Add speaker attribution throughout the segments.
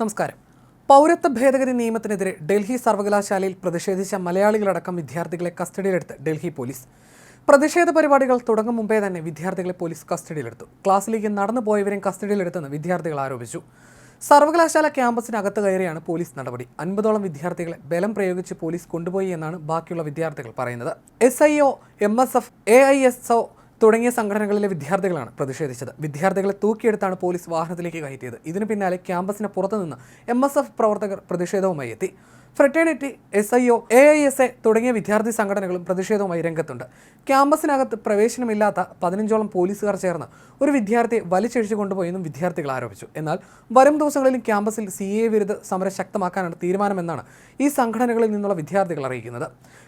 Speaker 1: നമസ്കാരം. പൗരത്വ ഭേദഗതി നിയമത്തിനെതിരെ ഡൽഹി സർവകലാശാലയിൽ പ്രതിഷേധിച്ച മലയാളികളടക്കം വിദ്യാർത്ഥികളെ കസ്റ്റഡിയിലെടുത്ത് ഡൽഹി പോലീസ്. പ്രതിഷേധ പരിപാടികൾ തുടങ്ങും മുമ്പേ തന്നെ വിദ്യാർത്ഥികളെ പോലീസ് കസ്റ്റഡിയിലെടുത്തു. ക്ലാസ്സിലേക്ക് നടന്നു പോയവരെയും കസ്റ്റഡിയിലെടുത്തെന്ന് വിദ്യാർത്ഥികൾ ആരോപിച്ചു. സർവകലാശാല ക്യാമ്പസിനകത്ത് കയറിയാണ് പോലീസ് നടപടി. അൻപതോളം വിദ്യാർത്ഥികളെ ബലം പ്രയോഗിച്ച് പോലീസ് കൊണ്ടുപോയി എന്നാണ് ബാക്കിയുള്ള വിദ്യാർത്ഥികൾ പറയുന്നത്. S I O M S F A I S O തുടങ്ങിയ സംഘടനകളിലെ വിദ്യാർത്ഥികളാണ് പ്രതിഷേധിച്ചത്. വിദ്യാർത്ഥികളെ തൂക്കിയെടുത്താണ് പോലീസ് വാഹനത്തിലേക്ക് കയറ്റിയത്. ഇതിനു പിന്നാലെ ക്യാമ്പസിന് പുറത്തുനിന്ന് എം പ്രവർത്തകർ പ്രതിഷേധവുമായി എത്തി. Fraternity S I O A I S A തുടങ്ങിയ വിദ്യാർത്ഥി സംഘടനകളും പ്രതിഷേധവുമായി രംഗത്തുണ്ട്. ക്യാമ്പസിനകത്ത് പ്രവേശനമില്ലാത്ത പതിനഞ്ചോളം പോലീസുകാർ ചേർന്ന് ഒരു വിദ്യാർത്ഥിയെ വലിച്ചഴിച്ചു കൊണ്ടുപോയെന്നും വിദ്യാർത്ഥികൾ ആരോപിച്ചു. എന്നാൽ വരും ദിവസങ്ങളിൽ ക്യാമ്പസിൽ സി എ വിരുദ്ധ സമരം ശക്തമാക്കാനാണ് തീരുമാനമെന്നാണ് ഈ സംഘടനകളിൽ നിന്നുള്ള വിദ്യാർത്ഥികൾ അറിയിക്കുന്നത്.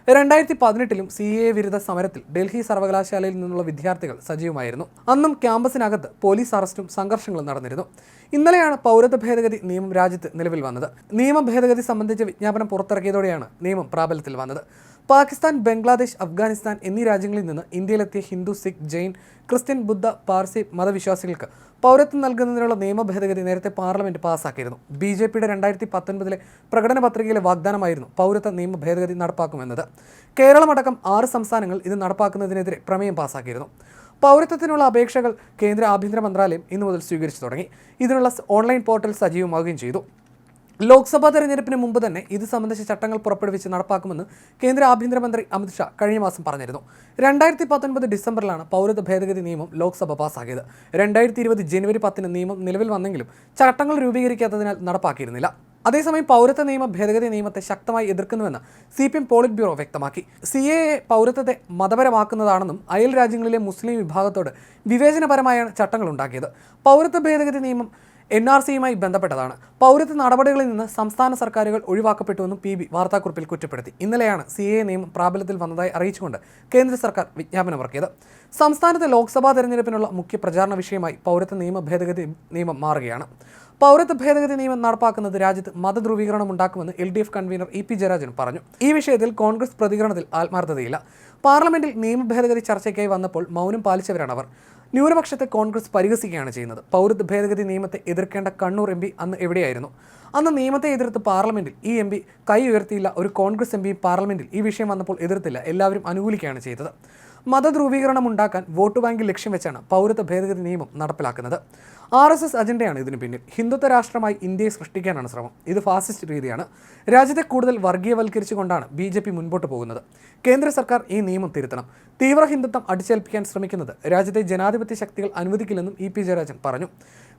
Speaker 1: രണ്ടായിരത്തി പതിനെട്ടിലും സി എ വിരുദ്ധ സമരത്തിൽ ഡൽഹി സർവകലാശാലയിൽ നിന്നുള്ള വിദ്യാർത്ഥികൾ സജീവമായിരുന്നു. അന്നും ക്യാമ്പസിനകത്ത് പോലീസ് അറസ്റ്റും സംഘർഷങ്ങളും നടന്നിരുന്നു. ഇന്നലെയാണ് പൗരത്വ ഭേദഗതി നിയമം രാജ്യത്ത് നിലവിൽ വന്നത്. നിയമ ഭേദഗതി സംബന്ധിച്ച വിജ്ഞാപനം പുറത്തിറക്കിയതോടെയാണ് നിയമം പ്രാബല്യത്തിൽ വന്നത്. പാകിസ്ഥാൻ ബംഗ്ലാദേശ് അഫ്ഗാനിസ്ഥാൻ എന്നീ രാജ്യങ്ങളിൽ നിന്ന് ഇന്ത്യയിലെത്തിയ ഹിന്ദു സിഖ് ജെയിൻ ക്രിസ്ത്യൻ ബുദ്ധ പാർസി മതവിശ്വാസികൾക്ക് പൗരത്വം നൽകുന്നതിനുള്ള നിയമ ഭേദഗതി നേരത്തെ പാർലമെന്റ് പാസ്സാക്കിയിരുന്നു ബി ജെ പിയുടെ രണ്ടായിരത്തി പത്തൊൻപതിലെ പ്രകടന പത്രികയിലെ വാഗ്ദാനമായിരുന്നു പൗരത്വ നിയമ ഭേദഗതി നടപ്പാക്കുമെന്നത്. കേരളമടക്കം ആറ് സംസ്ഥാനങ്ങൾ ഇത് നടപ്പാക്കുന്നതിനെതിരെ പ്രമേയം പാസ്സാക്കിയിരുന്നു പൗരത്വത്തിനുള്ള അപേക്ഷകൾ കേന്ദ്ര ആഭ്യന്തര മന്ത്രാലയം ഇന്നു മുതൽ സ്വീകരിച്ചു തുടങ്ങി. ഇതിനുള്ള ഓൺലൈൻ പോർട്ടൽ സജീവമാവുകയും ചെയ്തു. ലോക്സഭാ തെരഞ്ഞെടുപ്പിന് മുമ്പ് തന്നെ ഇത് സംബന്ധിച്ച ചട്ടങ്ങൾ പുറപ്പെടുവിച്ച് നടപ്പാക്കുമെന്ന് കേന്ദ്ര ആഭ്യന്തരമന്ത്രി അമിത്ഷാ കഴിഞ്ഞ മാസം പറഞ്ഞിരുന്നു. രണ്ടായിരത്തി പത്തൊൻപത് ഡിസംബറിലാണ് പൗരത്വ ഭേദഗതി നിയമം ലോക്സഭ പാസ്സാക്കിയത്. രണ്ടായിരത്തി ഇരുപത് ജനുവരി പത്തിന് നിയമം നിലവിൽ വന്നെങ്കിലും ചട്ടങ്ങൾ രൂപീകരിക്കാത്തതിനാൽ നടപ്പാക്കിയിരുന്നില്ല. അതേസമയം പൗരത്വ നിയമ ഭേദഗതി നിയമത്തെ ശക്തമായി എതിർക്കുന്നുവെന്ന് C P M politburo വ്യക്തമാക്കി. സി എ പൗരത്വത്തെ മതപരമാക്കുന്നതാണെന്നും അയൽ രാജ്യങ്ങളിലെ മുസ്ലിം വിഭാഗത്തോട് വിവേചനപരമായാണ് ചട്ടങ്ങൾ ഉണ്ടാക്കിയത്. പൗരത്വ ഭേദഗതി നിയമം എൻ ആർ സിയുമായി ബന്ധപ്പെട്ടതാണ്. പൗരത്വ നടപടികളിൽ നിന്ന് സംസ്ഥാന സർക്കാരുകൾ ഒഴിവാക്കപ്പെട്ടുവെന്നും പി ബി വാർത്താക്കുറിപ്പിൽ കുറ്റപ്പെടുത്തി. ഇന്നലെയാണ് സി എ നിയമം പ്രാബല്യത്തിൽ വന്നതായി അറിയിച്ചുകൊണ്ട് കേന്ദ്ര സർക്കാർ വിജ്ഞാപനമിറക്കിയത് സംസ്ഥാനത്തെ ലോക്സഭാ തെരഞ്ഞെടുപ്പിനുള്ള മുഖ്യ പ്രചാരണ വിഷയമായി പൗരത്വ നിയമ ഭേദഗതി നിയമം മാറുകയാണ്. പൗരത്വ ഭേദഗതി നിയമം നടപ്പാക്കുന്നത് രാജ്യത്ത് മതധ്രുവീകരണം ഉണ്ടാക്കുമെന്ന് L D F convenor E P Jayarajan പറഞ്ഞു. ഈ വിഷയത്തിൽ കോൺഗ്രസ് പ്രതികരണത്തിൽ ആത്മാർത്ഥതയില്ല. പാർലമെന്റിൽ നിയമ ഭേദഗതി ചർച്ചയ്ക്കായി വന്നപ്പോൾ മൗനം പാലിച്ചവരാണ് അവർ. ന്യൂനപക്ഷത്തെ കോൺഗ്രസ് പരിഹസിക്കുകയാണ് ചെയ്യുന്നത്. പൗരത്വ ഭേദഗതി നിയമത്തെ എതിർക്കേണ്ട കണ്ണൂർ എം പി അന്ന് എവിടെയായിരുന്നു? അന്ന് നിയമത്തെ എതിർത്ത് പാർലമെന്റിൽ ഈ എം പി കൈ ഉയർത്തിയില്ല. ഒരു കോൺഗ്രസ് എം പി പാർലമെന്റിൽ ഈ വിഷയം വന്നപ്പോൾ എതിർത്തില്ല. എല്ലാവരും അനുകൂലിക്കുകയാണ് ചെയ്തത്. മതധ്രുവീകരണം ഉണ്ടാക്കാൻ വോട്ട് ബാങ്കിൽ ലക്ഷ്യം വെച്ചാണ് പൗരത്വ ഭേദഗതി നിയമം നടപ്പിലാക്കുന്നത്. ആർ എസ് എസ് അജണ്ടയാണ് ഇതിന് പിന്നിൽ. ഹിന്ദുത്വ രാഷ്ട്രമായി ഇന്ത്യയെ സൃഷ്ടിക്കാനാണ് ശ്രമം. ഇത് ഫാസിസ്റ്റ് രീതിയാണ്. രാജ്യത്തെ കൂടുതൽ വർഗീയവൽക്കരിച്ചുകൊണ്ടാണ് ബി ജെ പി മുൻപോട്ട് പോകുന്നത്. കേന്ദ്ര സർക്കാർ ഈ നിയമം തിരുത്തണം. തീവ്ര ഹിന്ദുത്വം അടിച്ചേൽപ്പിക്കാൻ ശ്രമിക്കുന്നത്. രാജ്യത്തെ ജനാധിപത്യ ശക്തികൾ അനുവദിക്കില്ലെന്നും ഇ പി ജയരാജൻ പറഞ്ഞു.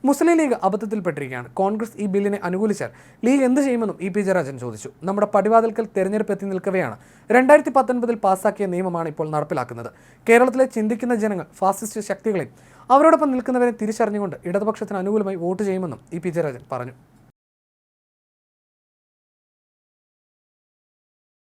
Speaker 1: മുസ്ലിം ലീഗ് അബദ്ധത്തിൽപ്പെട്ടിരിക്കുകയാണ്. കോൺഗ്രസ് ഈ ബില്ലിനെ അനുകൂലിച്ചാൽ ലീഗ് എന്ത് ചെയ്യുമെന്നും ഇ പി ജയരാജൻ ചോദിച്ചു. നമ്മുടെ പടിവാതിൽക്കൽ തെരഞ്ഞെടുപ്പ് എത്തി നിൽക്കവെയാണ്. രണ്ടായിരത്തി പത്തൊൻപതിൽ പാസാക്കിയ നിയമമാണ് ഇപ്പോൾ നടപ്പിലാക്കുന്നത്. കേരളത്തിലെ ചിന്തിക്കുന്ന ജനങ്ങൾ ഫാസിസ്റ്റ് ശക്തികളെയും അവരോടൊപ്പം നിൽക്കുന്നവരെ തിരിച്ചറിഞ്ഞുകൊണ്ട് ഇടതുപക്ഷത്തിന് അനുകൂലമായി വോട്ട് ചെയ്യുമെന്നും ഇ പി ജയരാജൻ പറഞ്ഞു.